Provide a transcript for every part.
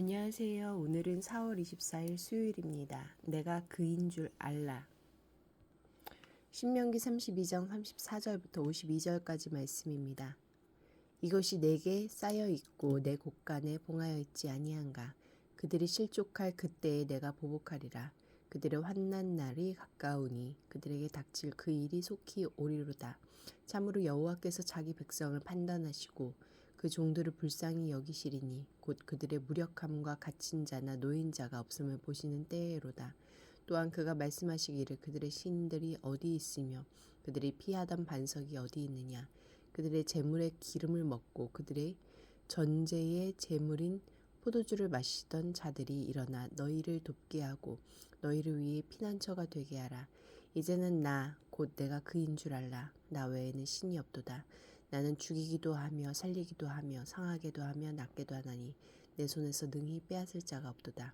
안녕하세요. 오늘은 4월 24일 수요일입니다. 내가 그인 줄 알라. 신명기 32장 34절부터 52절까지 말씀입니다. 이것이 내게 쌓여 있고 내 곳간에 봉하여 있지 아니한가. 그들이 실족할 그때에 내가 보복하리라. 그들의 환난 날이 가까우니 그들에게 닥칠 그 일이 속히 오리로다. 참으로 여호와께서 자기 백성을 판단하시고 그 종들을 불쌍히 여기시리니 곧 그들의 무력함과 갇힌 자나 노인자가 없음을 보시는 때로다. 또한 그가 말씀하시기를 그들의 신들이 어디 있으며 그들이 피하던 반석이 어디 있느냐 그들의 재물의 기름을 먹고 그들의 전제의 재물인 포도주를 마시던 자들이 일어나 너희를 돕게 하고 너희를 위해 피난처가 되게 하라. 이제는 나 곧 내가 그인 줄 알라. 나 외에는 신이 없도다. 나는 죽이기도 하며 살리기도 하며 상하게도 하며 낫게도 하나니 내 손에서 능히 빼앗을 자가 없도다.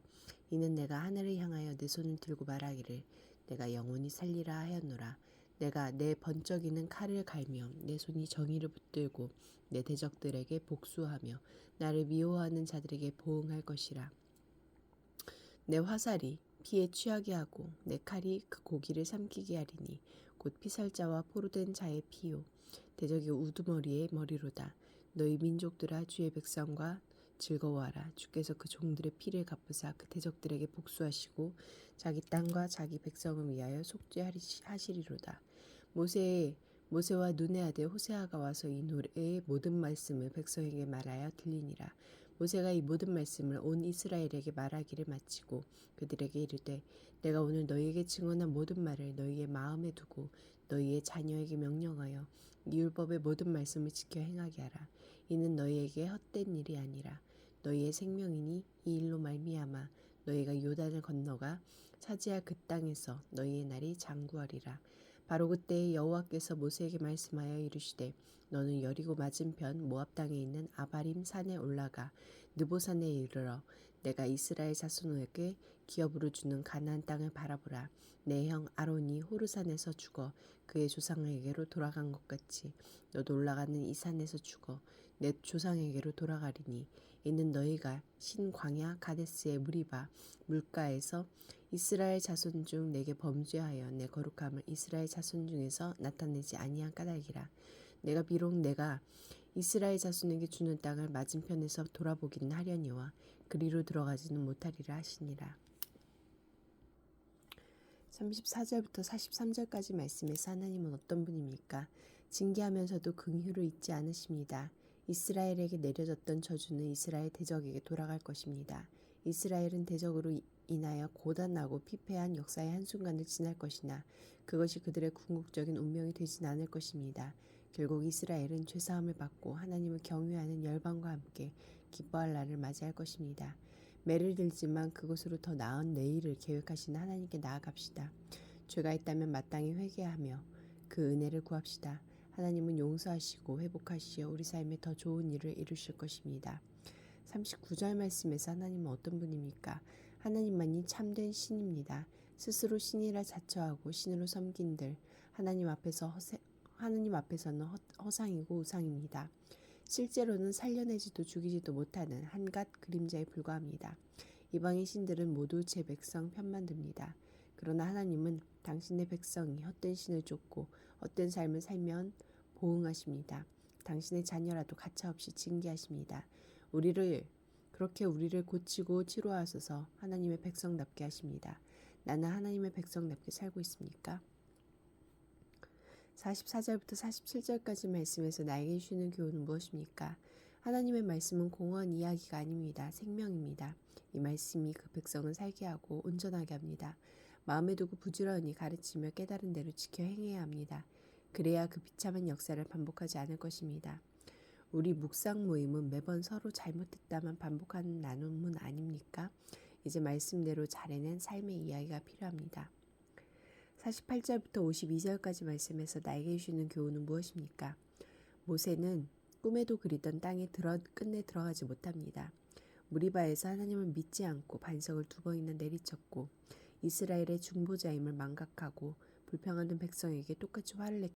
이는 내가 하늘을 향하여 내 손을 들고 말하기를 내가 영원히 살리라 하였노라. 내가 내 번쩍이는 칼을 갈며 내 손이 정의를 붙들고 내 대적들에게 복수하며 나를 미워하는 자들에게 보응할 것이라. 내 화살이 피에 취하게 하고 내 칼이 그 고기를 삼키게 하리니 곧 피살자와 포로된 자의 피요. 대적의 우두머리의 머리로다. 너희 민족들아 주의 백성과 즐거워하라. 주께서 그 종들의 피를 갚으사 그 대적들에게 복수하시고 자기 땅과 자기 백성을 위하여 속죄하시리로다. 모세의 모세와 눈의 아들 호세아가 와서 이 노래의 모든 말씀을 백성에게 말하여 들리니라. 모세가 이 모든 말씀을 온 이스라엘에게 말하기를 마치고 그들에게 이르되 내가 오늘 너희에게 증언한 모든 말을 너희의 마음에 두고 너희의 자녀에게 명령하여 이 율법의 모든 말씀을 지켜 행하게 하라. 이는 너희에게 헛된 일이 아니라 너희의 생명이니 이 일로 말미암아 너희가 요단을 건너가 차지할 그 땅에서 너희의 날이 장구하리라. 바로 그때 여호와께서 모세에게 말씀하여 이르시되 너는 여리고 맞은편 모압 땅에 있는 아바림 산에 올라가 느보산에 이르러 내가 이스라엘 자손에게 기업으로 주는 가나안 땅을 바라보라. 내 형 아론이 호르산에서 죽어 그의 조상에게로 돌아간 것 같이 너도 올라가는 이 산에서 죽어 내 조상에게로 돌아가리니 이는 너희가 신 광야 가데스의 무리바 물가에서 이스라엘 자손 중 내게 범죄하여 내 거룩함을 이스라엘 자손 중에서 나타내지 아니한 까닭이라. 내가 비록 내가 이스라엘 자손에게 주는 땅을 맞은편에서 돌아보기는 하려니와 그리로 들어가지는 못하리라 하시니라 34절부터 43절까지 말씀에서 하나님은 어떤 분입니까? 징계하면서도 긍휼을 잊지 않으십니다. 이스라엘에게 내려졌던 저주는 이스라엘 대적에게 돌아갈 것입니다. 이스라엘은 대적으로 인하여 고단하고 피폐한 역사의 한순간을 지날 것이나 그것이 그들의 궁극적인 운명이 되진 않을 것입니다. 결국 이스라엘은 죄사함을 받고 하나님을 경외하는 열방과 함께 기뻐할 날을 맞이할 것입니다. 매를 들지만 그것으로 더 나은 내일을 계획하시는 하나님께 나아갑시다. 죄가 있다면 마땅히 회개하며 그 은혜를 구합시다. 하나님은 용서하시고 회복하시어 우리 삶에 더 좋은 일을 이루실 것입니다. 39절 말씀에서 하나님은 어떤 분입니까? 하나님만이 참된 신입니다. 스스로 신이라 자처하고 신으로 섬긴들 하나님 앞에서 허세, 하나님 앞에서는 허, 허상이고 우상입니다. 실제로는 살려내지도 죽이지도 못하는 한갓 그림자에 불과합니다. 이방의 신들은 모두 제 백성 편만 듭니다. 그러나 하나님은 당신의 백성이 헛된 신을 쫓고 헛된 삶을 살면 보응하십니다. 당신의 자녀라도 가차없이 징계하십니다. 우리를 그렇게 우리를 고치고 치료하소서 하나님의 백성답게 하십니다. 나는 하나님의 백성답게 살고 있습니까? 44절부터 47절까지 말씀에서 나에게 주는 교훈은 무엇입니까? 하나님의 말씀은 공허한 이야기가 아닙니다. 생명입니다. 이 말씀이 그 백성을 살게 하고 온전하게 합니다. 마음에 두고 부지런히 가르치며 깨달은 대로 지켜 행해야 합니다. 그래야 그 비참한 역사를 반복하지 않을 것입니다. 우리 묵상 모임은 매번 서로 잘못했다만 반복하는 나눔은 아닙니까? 이제 말씀대로 잘해낸 삶의 이야기가 필요합니다. 48절부터 52절까지 말씀에서 나에게 주는 교훈은 무엇입니까? 모세는 꿈에도 그리던 땅에 들어, 끝내 들어가지 못합니다. 무리바에서 하나님을 믿지 않고 반석을 두 번이나 내리쳤고 이스라엘의 중보자임을 망각하고 불평하는 백성에게 똑같이 화를 냈기